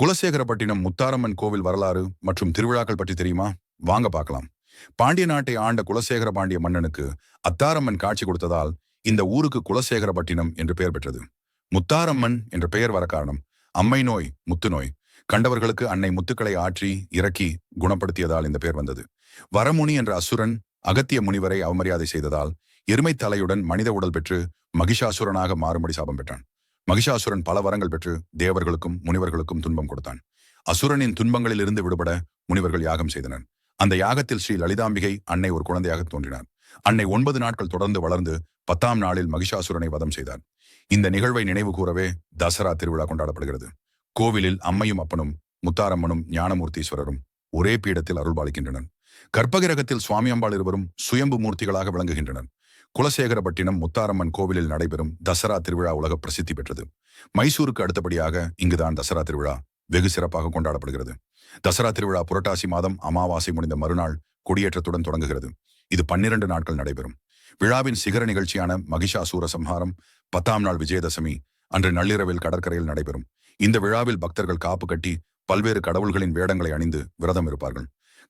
குலசேகரப்பட்டினம் முத்தாரம்மன் கோவில் வரலாறு மற்றும் திருவிழாக்கள் பற்றி தெரியுமா? வாங்க பார்க்கலாம். பாண்டிய நாட்டை ஆண்ட குலசேகர பாண்டிய மன்னனுக்கு அத்தாரம்மன் காட்சி கொடுத்ததால் இந்த ஊருக்கு குலசேகரப்பட்டினம் என்று பெயர் பெற்றது. முத்தாரம்மன் என்ற பெயர் வர காரணம் அம்மை நோய் முத்து நோய். கண்டவர்களுக்கு அன்னை முத்துக்களை ஆற்றி இறக்கி குணப்படுத்தியதால் இந்த பெயர் வந்தது. வரமுனி என்ற அசுரன் அகத்திய முனிவரை அவமரியாதை செய்ததால் எருமை தலையுடன் மனித உடல் பெற்று மகிஷாசுரனாக மாறும்படி சாபம் பெற்றான். மகிஷாசுரன் பல வரங்கள் பெற்று தேவர்களுக்கும் முனிவர்களுக்கும் துன்பம் கொடுத்தான். அசுரனின் துன்பங்களில் இருந்து விடுபட முனிவர்கள் யாகம் செய்தனர். அந்த யாகத்தில் ஸ்ரீ லலிதாம்பிகை அன்னை ஒரு குழந்தையாக தோன்றினார். அன்னை ஒன்பது நாட்கள் தொடர்ந்து வளர்ந்து பத்தாம் நாளில் மகிஷாசுரனை வதம் செய்தார். இந்த நிகழ்வை நினைவு கூறவே தசரா திருவிழா கொண்டாடப்படுகிறது. கோவிலில் அம்மையும் அப்பனும் முத்தாரம்மனும் ஞானமூர்த்தீஸ்வரரும் ஒரே பீடத்தில் அருள்பாலிக்கின்றனர். கர்ப்பகிரகத்தில் சுவாமி அம்பாள் இருவரும் சுயம்பு மூர்த்திகளாக விளங்குகின்றனர். குலசேகரப்பட்டினம் முத்தாரம்மன் கோவிலில் நடைபெறும் தசரா திருவிழா உலக பிரசித்தி பெற்றது. மைசூருக்கு அடுத்தபடியாக இங்குதான் தசரா திருவிழா வெகு சிறப்பாக கொண்டாடப்படுகிறது. தசரா திருவிழா புரட்டாசி மாதம் அமாவாசை முடிந்த மறுநாள் கொடியேற்றத்துடன் தொடங்குகிறது. இது பன்னிரண்டு நாட்கள் நடைபெறும். விழாவின் சிகர நிகழ்ச்சியான மகிஷாசூர சம்ஹாரம் பத்தாம் நாள் விஜயதசமி அன்று நள்ளிரவில் கடற்கரையில் நடைபெறும். இந்த விழாவில் பக்தர்கள் காப்பு கட்டி பல்வேறு கடவுள்களின் வேடங்களை அணிந்து விரதம் இருப்பார்கள்.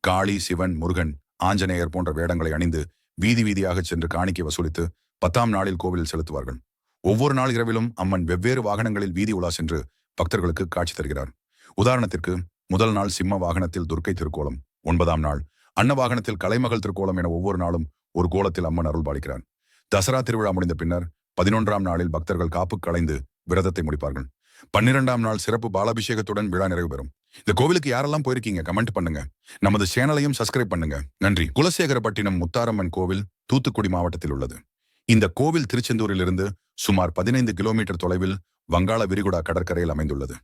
காளி சிவன் முருகன் ஆஞ்சநேயர் போன்ற வேடங்களை அணிந்து வீதி வீதியாக சென்று காணிக்கை வசூலித்து பத்தாம் நாளில் கோவிலில் செலுத்துவார்கள். ஒவ்வொரு நாள் இரவிலும் அம்மன் வெவ்வேறு வாகனங்களில் வீதி உலா சென்று பக்தர்களுக்கு காட்சி தருகிறார். உதாரணத்திற்கு முதல் நாள் சிம்ம வாகனத்தில் துர்க்கை திருக்கோலம் ஒன்பதாம் நாள் அன்ன வாகனத்தில் கலைமகள் திருக்கோலம் என ஒவ்வொரு நாளும் ஒரு கோலத்தில் அம்மன் அருள் பாலிக்கிறார். தசரா திருவிழா முடிந்த பின்னர் பதினொன்றாம் நாளில் பக்தர்கள் காப்பு களைந்து விரதத்தை முடிப்பார்கள். பன்னிரெண்டாம் நாள் சிறப்பு பாலாபிஷேகத்துடன் விழா நிறைவு பெறும். இந்த கோவிலுக்கு யாரெல்லாம் போயிருக்கீங்க? கமெண்ட் பண்ணுங்க. நமது சேனலையும் சப்ஸ்கிரைப் பண்ணுங்க. நன்றி. குலசேகரப்பட்டினம் முத்தாரம்மன் கோவில் தூத்துக்குடி மாவட்டத்தில் உள்ளது. இந்த கோவில் திருச்செந்தூரிலிருந்து சுமார் பதினைந்து கிலோமீட்டர் தொலைவில் வங்காள விரிகுடா கடற்கரையில் அமைந்துள்ளது.